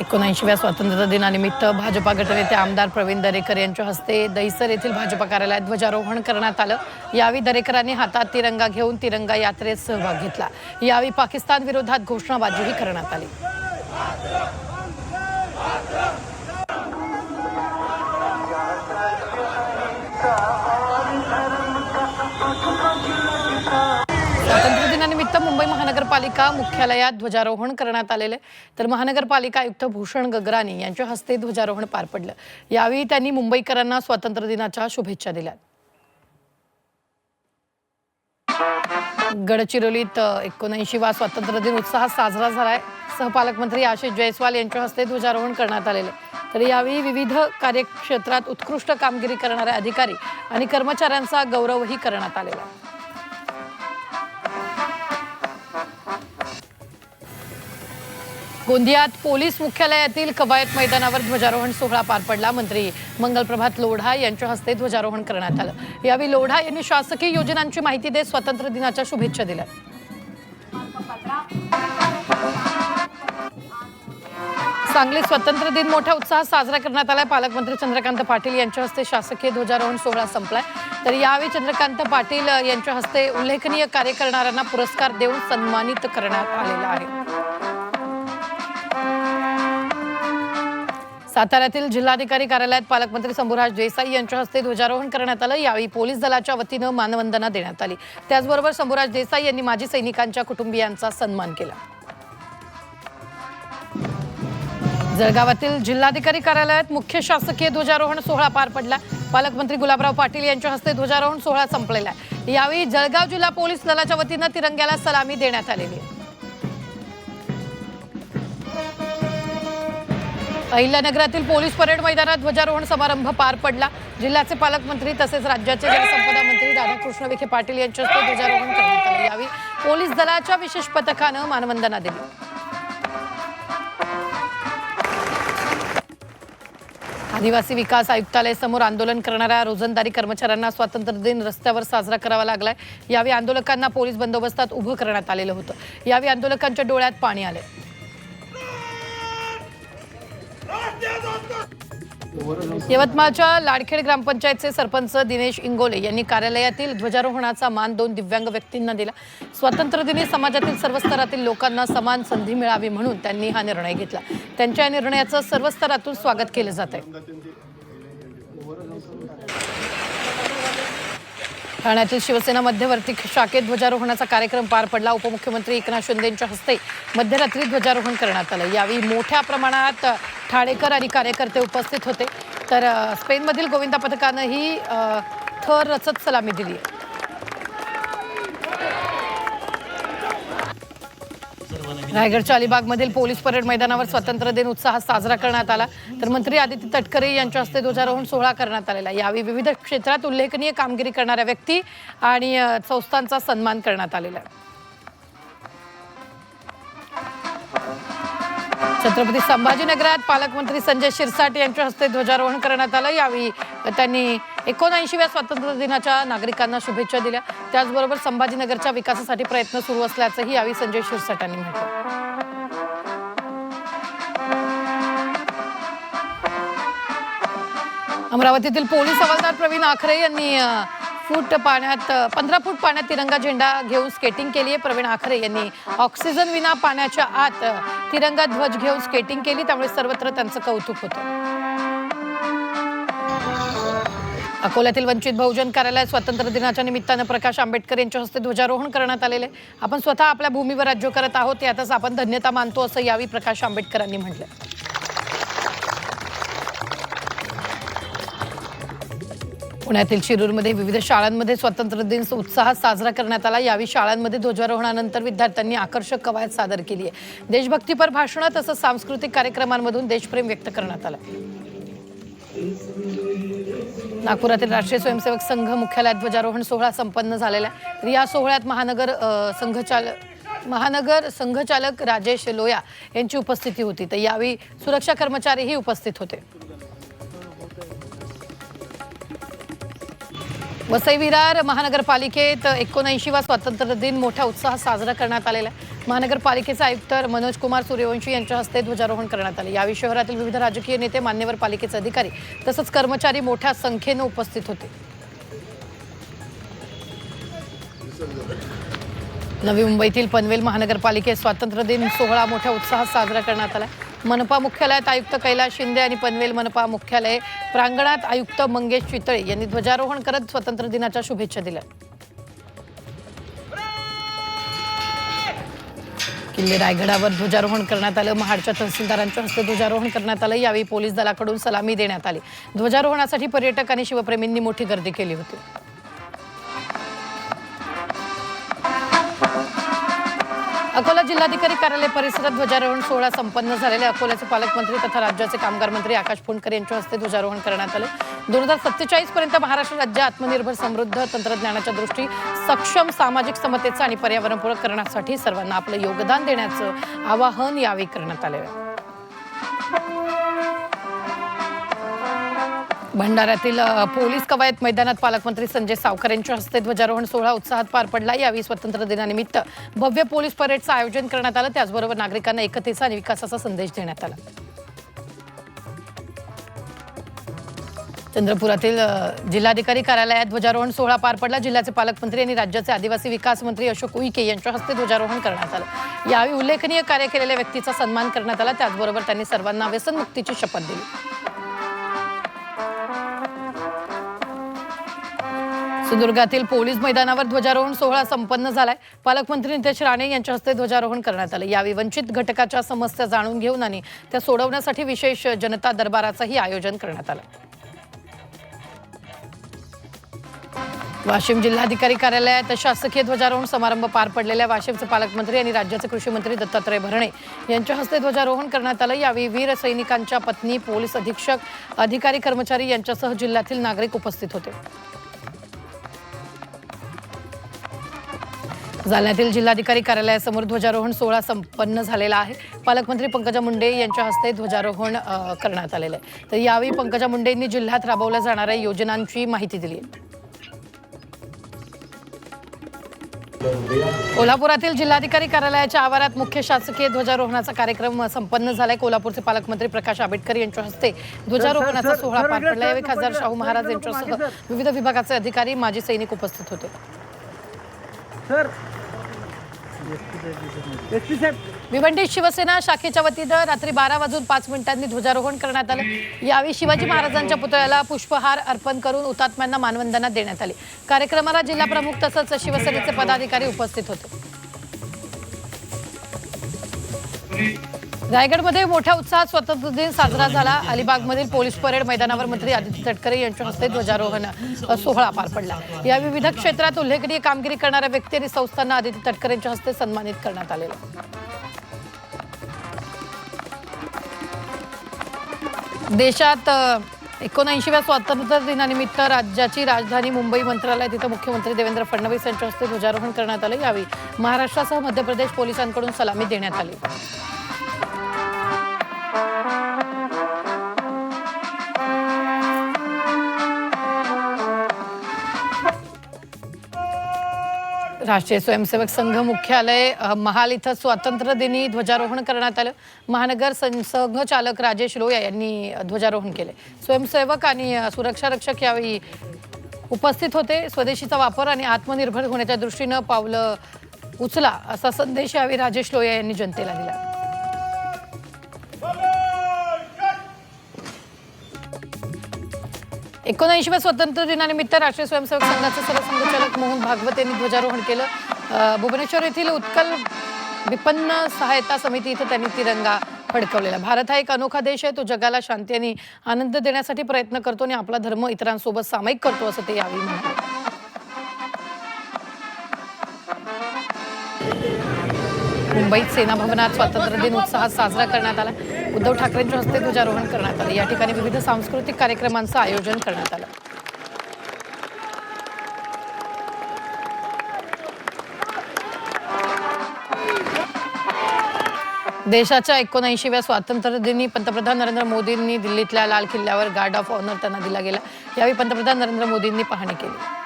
एकोणऐंशीव्या स्वातंत्र्य दिनानिमित्त भाजपा गटनेते आमदार प्रवीण दरेकर यांच्या हस्ते दहिसर येथील भाजपा कार्यालयात ध्वजारोहण करण्यात आलं. यावेळी दरेकरांनी हातात तिरंगा घेऊन तिरंगा यात्रेत सहभाग घेतला. यावेळी पाकिस्तान विरोधात घोषणाबाजीही करण्यात आली. महानगरपालिका मुख्यालयात ध्वजारोहण करण्यात आलेले तर महानगरपालिका आयुक्त भूषण गगरानी यांच्या हस्ते ध्वजारोहण पार पडलं. यावेळी त्यांनी मुंबईकरांना स्वातंत्र्य दिनाच्या शुभेच्छा दिल्या गडचिरोलीत एकोणऐंशीवा स्वातंत्र्य दिन उत्साहात साजरा झालाय. सहपालकमंत्री आशिष जयस्वाल यांच्या हस्ते ध्वजारोहण करण्यात आलेले तर यावेळी विविध कार्यक्षेत्रात उत्कृष्ट कामगिरी करणाऱ्या अधिकारी आणि कर्मचाऱ्यांचा गौरवही करण्यात आलेला आहे. गोंदियात पोलीस मुख्यालयातील कवायत मैदानावर ध्वजारोहण सोहळा पार पडला. मंत्री मंगलप्रभात लोढा यांच्या हस्ते ध्वजारोहण करण्यात आलं. यावेळी लोढा यांनी शासकीय योजनांची माहिती देत स्वातंत्र्य दिनाच्या शुभेच्छा दिल्या. सांगली स्वातंत्र्य दिन मोठ्या उत्साहात साजरा करण्यात आलाय. पालकमंत्री चंद्रकांत पाटील यांच्या हस्ते शासकीय ध्वजारोहण सोहळा संपलाय. तर यावेळी चंद्रकांत पाटील यांच्या हस्ते उल्लेखनीय कार्य करणाऱ्यांना पुरस्कार देऊन सन्मानित करण्यात आलेला आहे. साताऱ्यातील जिल्हाधिकारी कार्यालयात पालकमंत्री शंभूराज देसाई यांच्या हस्ते ध्वजारोहण करण्यात आलं. यावेळी पोलीस दलाच्या वतीनं मानवंदना देण्यात आली. त्याचबरोबर शंभूराज देसाई यांनी माजी सैनिकांच्या कुटुंबियांचा सन्मान केला. जळगावातील जिल्हाधिकारी कार्यालयात मुख्य शासकीय ध्वजारोहण सोहळा पार पडला. पालकमंत्री गुलाबराव पाटील यांच्या हस्ते ध्वजारोहण सोहळा संपलेला आहे. यावेळी जळगाव जिल्हा पोलीस दलाच्या वतीनं तिरंग्याला सलामी देण्यात आलेली आहे. अहिल्यानगरातील पोलीस परेड मैदानात ध्वजारोहण समारंभ पार पडला. जिल्ह्याचे पालकमंत्री तसेच राज्याचे जलसंपदा मंत्री राधाकृष्ण विखे पाटील यांच्या हस्ते ध्वजारोहण करण्यात आले. यावेळी पोलीस दलाच्या विशेष पथकानं मानवंदना दिली. आदिवासी विकास आयुक्तालय समोर आंदोलन करणाऱ्या रोजंदारी कर्मचाऱ्यांना स्वातंत्र्य दिन रस्त्यावर साजरा करावा लागलाय. यावेळी आंदोलकांना पोलीस बंदोबस्तात उभं करण्यात आलेलं होतं. यावेळी आंदोलकांच्या डोळ्यात पाणी आले यवतमाळच्या लाडखेड ग्रामपंचायतचे सरपंच दिनेश इंगोले यांनी कार्यालयातील ध्वजारोहणाचा मान दोन दिव्यांग व्यक्तींना दिला. स्वातंत्र्य दिनी समाजातील सर्व स्तरातील लोकांना समान संधी मिळावी म्हणून त्यांनी हा निर्णय घेतला. त्यांच्या या निर्णयाचं सर्व स्तरातून स्वागत केलं जात आहे ठाण्यातील शिवसेना मध्यवर्ती शाखेत ध्वजारोहणाचा कार्यक्रम पार पडला. उपमुख्यमंत्री एकनाथ शिंदेच्या हस्ते मध्यरात्री ध्वजारोहण करण्यात आलं. यावेळी मोठ्या प्रमाणात ठाणेकर आणि कार्यकर्ते उपस्थित होते. तर स्पेनमधील गोविंदा पथकानंही थर रचत सलामी दिली आहे. रायगडच्या अलिबागमधील पोलीस परेड मैदानावर स्वातंत्र्य दिन उत्साहात साजरा करण्यात आला. तर मंत्री आदित्य तटकरे यांच्या हस्ते ध्वजारोहण सोहळा करण्यात आलेला. यावेळी विविध क्षेत्रात उल्लेखनीय कामगिरी करणाऱ्या व्यक्ती आणि संस्थांचा सन्मान करण्यात आलेला. आहे छत्रपती संभाजीनगरात पालकमंत्री संजय शिरसाट यांच्या हस्ते ध्वजारोहण करण्यात आलं. यावेळी त्यांनी एकोणऐंशीव्या स्वातंत्र्य दिनाच्या नागरिकांना शुभेच्छा दिल्या. त्याचबरोबर संभाजीनगरच्या विकासासाठी प्रयत्न सुरू असल्याचंही यावेळी संजय शिरसाट यांनी म्हटलं. अमरावतीतील पोलीस हवालदार प्रवीण आखरे यांनी फूट पाण्यात पंधरा फूट पाण्यात तिरंगा झेंडा घेऊन स्केटिंग केली आहे. प्रवीण आखरे यांनी ऑक्सिजन विना पाण्याच्या आत तिरंगा ध्वज घेऊन स्केटिंग केली. त्यामुळे सर्वत्र त्यांचं कौतुक होतं. अकोल्यातील वंचित बहुजन कार्यालयात स्वातंत्र्य दिनाच्या निमित्तानं प्रकाश आंबेडकर यांच्या हस्ते ध्वजारोहण करण्यात आलेले आपण स्वतः आपल्या भूमीवर राज्य करत आहोत यातच आपण धन्यता मानतो असं यावेळी प्रकाश आंबेडकरांनी म्हटलं. पुण्यातील शिरूरमध्ये विविध शाळांमध्ये स्वातंत्र्य दिन उत्साहात साजरा करण्यात आला. यावेळी शाळांमध्ये ध्वजारोहणानंतर विद्यार्थ्यांनी आकर्षक कवायत सादर केली आहे. देशभक्तीपर भाषणं तसंच सांस्कृतिक कार्यक्रमांमधून देशप्रेम व्यक्त करण्यात आलं. नागपुरातील राष्ट्रीय स्वयंसेवक संघ मुख्यालयात ध्वजारोहण सोहळा संपन्न झालेला आहे. तर या सोहळ्यात महानगर संघचालक महानगर संघचालक राजेश लोया यांची उपस्थिती होती. तर यावेळी सुरक्षा कर्मचारीही उपस्थित होते. वसई विरार महानगरपालिकेत एकोणऐंशीवा स्वातंत्र्य दिन मोठ्या उत्साहात साजरा करण्यात आलेला आहे. महानगरपालिकेचे आयुक्त मनोज कुमार सूर्यवंशी यांच्या हस्ते ध्वजारोहण करण्यात आले. यावेळी शहरातील विविध राजकीय नेते मान्यवर पालिकेचे अधिकारी तसंच कर्मचारी मोठ्या संख्येनं उपस्थित होते. नवी मुंबईतील पनवेल महानगरपालिकेत स्वातंत्र्य दिन सोहळा मोठ्या उत्साहात साजरा करण्यात आला. मनपा मुख्यालयात आयुक्त कैलास शिंदे आणि पनवेल मनपा मुख्यालय प्रांगणात आयुक्त मंगेश चितळे यांनी ध्वजारोहण करत स्वातंत्र्य दिनाच्या शुभेच्छा दिल्या. किल्ले रायगडावर ध्वजारोहण करण्यात आलं. महाडच्या तहसीलदारांच्या हस्ते ध्वजारोहण करण्यात आलं. यावेळी पोलीस दलाकडून सलामी देण्यात आली. ध्वजारोहणासाठी पर्यटक आणि शिवप्रेमींनी मोठी गर्दी केली होती. अकोला जिल्हाधिकारी कार्यालय परिसरात ध्वजारोहण सोहळा संपन्न झालेले अकोल्याचे पालकमंत्री तथा राज्याचे कामगार मंत्री आकाश फुंडकर यांच्या हस्ते ध्वजारोहण करण्यात आले. दोन हजार सत्तेचाळीस पर्यंत महाराष्ट्र राज्य आत्मनिर्भर समृद्ध तंत्रज्ञानाच्या दृष्टी सक्षम सामाजिक समतेचं आणि पर्यावरणपूरक करण्यासाठी सर्वांना आपलं योगदान देण्याचं आवाहन यावेळी करण्यात आले भंडाऱ्यातील पोलीस कवायत मैदानात पालकमंत्री संजय सावकर यांच्या हस्ते ध्वजारोहण सोहळा उत्साहात पार पडला. यावेळी स्वातंत्र्य दिनानिमित्त भव्य पोलीस परेडचं आयोजन करण्यात आलं. त्याचबरोबर नागरिकांना एकतेचा आणि विकासाचा संदेश देण्यात आला. चंद्रपुरातील जिल्हाधिकारी कार्यालयात ध्वजारोहण सोहळा पार पडला. जिल्ह्याचे पालकमंत्री आणि राज्याचे आदिवासी विकास मंत्री अशोक उईके यांच्या हस्ते ध्वजारोहण करण्यात आलं. यावेळी उल्लेखनीय कार्य केलेल्या व्यक्तीचा सन्मान करण्यात आला. त्याचबरोबर त्यांनी सर्वांना व्यसनमुक्तीची शपथ दिली. सिंधुदुर्गातील पोलीस मैदानावर ध्वजारोहण सोहळा संपन्न झालाय. पालकमंत्री नितेश राणे यांच्या हस्ते ध्वजारोहण करण्यात आलं. यावेळी वंचित घटकाच्या समस्या जाणून घेऊन आणि त्या सोडवण्यासाठी विशेष जनता दरबाराचंही आयोजन करण्यात आलं. वाशिम जिल्हाधिकारी कार्यालयात शासकीय ध्वजारोहण समारंभ पार पडलेल्या वाशिमचे पालकमंत्री आणि राज्याचे कृषी मंत्री दत्तात्रय भरणे यांच्या हस्ते ध्वजारोहण करण्यात आलं. यावेळी वीर सैनिकांच्या पत्नी पोलीस अधीक्षक अधिकारी कर्मचारी यांच्यासह जिल्ह्यातील नागरिक उपस्थित होते. जालन्यातील जिल्हाधिकारी कार्यालयासमोर ध्वजारोहण सोहळा संपन्न झालेला आहे पालकमंत्री पंकजा मुंडे यांच्या हस्ते ध्वजारोहण करण्यात आलेलं आहे तर यावेळी पंकजा मुंडेंनी जिल्ह्यात राबवल्या जाणाऱ्या योजनांची माहिती दिली आहे कोल्हापुरातील जिल्हाधिकारी कार्यालयाच्या आवारात मुख्य शासकीय ध्वजारोहणाचा कार्यक्रम संपन्न झालाय कोल्हापूरचे पालकमंत्री प्रकाश आंबेडकर यांच्या हस्ते ध्वजारोहणाचा सोहळा पार पडला यावेळी खासदार शाहू महाराज यांच्यासह विविध विभागाचे अधिकारी माजी सैनिक उपस्थित होते भिवंडी शिवसेना शाखेच्या वतीनं रात्री बारा वाजून पाच मिनिटांनी ध्वजारोहण करण्यात आलं. यावेळी शिवाजी महाराजांच्या पुतळ्याला पुष्पहार अर्पण करून हुतात्म्यांना मानवंदना देण्यात आली. कार्यक्रमाला जिल्हा प्रमुख तसंच शिवसेनेचे पदाधिकारी उपस्थित होते. रायगडमध्ये मोठ्या उत्साहात स्वातंत्र्य दिन साजरा झाला. अलिबागमधील पोलीस परेड मैदानावर मंत्री आदित्य तटकरे यांच्या हस्ते ध्वजारोहण सोहळा पार पडला. या विविध क्षेत्रात उल्लेखनीय कामगिरी करणाऱ्या व्यक्ती आणि संस्थांना आदित्य तटकरे यांच्या हस्ते सन्मानित करण्यात आले देशात एकोणऐंशीव्या स्वातंत्र्य दिनानिमित्त राज्याची राजधानी मुंबई मंत्रालय तिथं मुख्यमंत्री देवेंद्र फडणवीस यांच्या हस्ते ध्वजारोहण करण्यात आलं. यावेळी महाराष्ट्रासह मध्य प्रदेश पोलिसांकडून सलामी देण्यात आली. राष्ट्रीय स्वयंसेवक संघ मुख्यालय महाल इथं स्वातंत्र्य दिनी ध्वजारोहण करण्यात आलं. महानगर सं- संघचालक राजेश लोया यांनी ध्वजारोहण केले. स्वयंसेवक आणि सुरक्षा रक्षक यावेळी उपस्थित होते. स्वदेशीचा वापर आणि आत्मनिर्भर होण्याच्या दृष्टीनं पावलं उचला असा संदेश यावेळी राजेश लोया यांनी जनतेला दिला. एकोणऐंशीव्या स्वातंत्र्य दिनानिमित्त राष्ट्रीय स्वयंसेवक संघाचे सरसंघचालक मोहन भागवत यांनी ध्वजारोहण केलं. भुवनेश्वर येथील उत्कल विपन्न सहायता समिती इथं त्यांनी तिरंगा फडकवलेला. भारत हा एक अनोखा देश आहे. तो जगाला शांती आणि आनंद देण्यासाठी प्रयत्न करतो आणि आपला धर्म इतरांसोबत सामायिक करतो असं ते यावेळी म्हणाले. मुंबईत सेना भवनात स्वातंत्र्य दिन उत्साहात साजरा करण्यात आला. उद्धव ठाकरेंच्या हस्ते ध्वजारोहण करण्यात आलं. या ठिकाणी विविध सांस्कृतिक कार्यक्रमांचं आयोजन करण्यात आलं. देशाच्या एकोणऐंशीव्या स्वातंत्र्यदिनी पंतप्रधान नरेंद्र मोदींनी दिल्लीतल्या लाल किल्ल्यावर गार्ड ऑफ ऑनर त्यांना दिला गेला. यावेळी पंतप्रधान नरेंद्र मोदींनी पाहणी केली.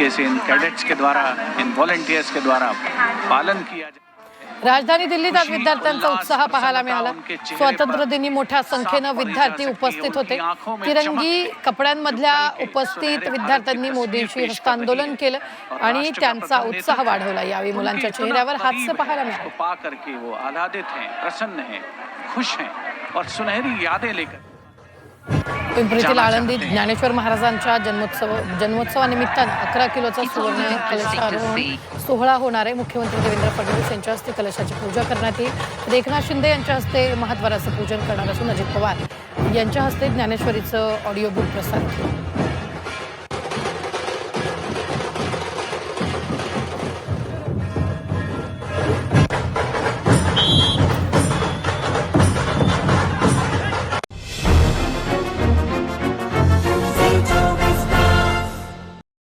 इन कैडेट्स के द्वारा इन वॉलंटियर्स के द्वारा पालन किया राजधानी दिल्लीत आज विद्यार्थ्यांचा उत्साह पाहायला मिळाला. स्वातंत्र्य दिनी मोठ्या संख्येनं विद्यार्थी उपस्थित होते. तिरंगी कपड्यांमधल्या उपस्थित विद्यार्थ्यांनी मोदींशी हस्तांदोलन केलं आणि त्यांचा उत्साह वाढवला. यावेळी मुलांच्या चेहऱ्यावर हास्य पाहायला मिळाले. प्रसन्न हैं खुश हैं और सुनहरी यादें लेकर पिंपरीतील आळंदीत ज्ञानेश्वर महाराजांच्या जन्मोत्सव जन्मोत्सवानिमित्तानं अकरा किलोचा सुवर्ण कलशारोहण सोहळा होणार आहे. मुख्यमंत्री देवेंद्र फडणवीस यांच्या हस्ते कलशाची पूजा करण्यात येईल. एकनाथ शिंदे यांच्या हस्ते महाद्वाराचं पूजन करणार असून अजित पवार यांच्या हस्ते ज्ञानेश्वरीचं ऑडिओ बुक प्रसारित होईल.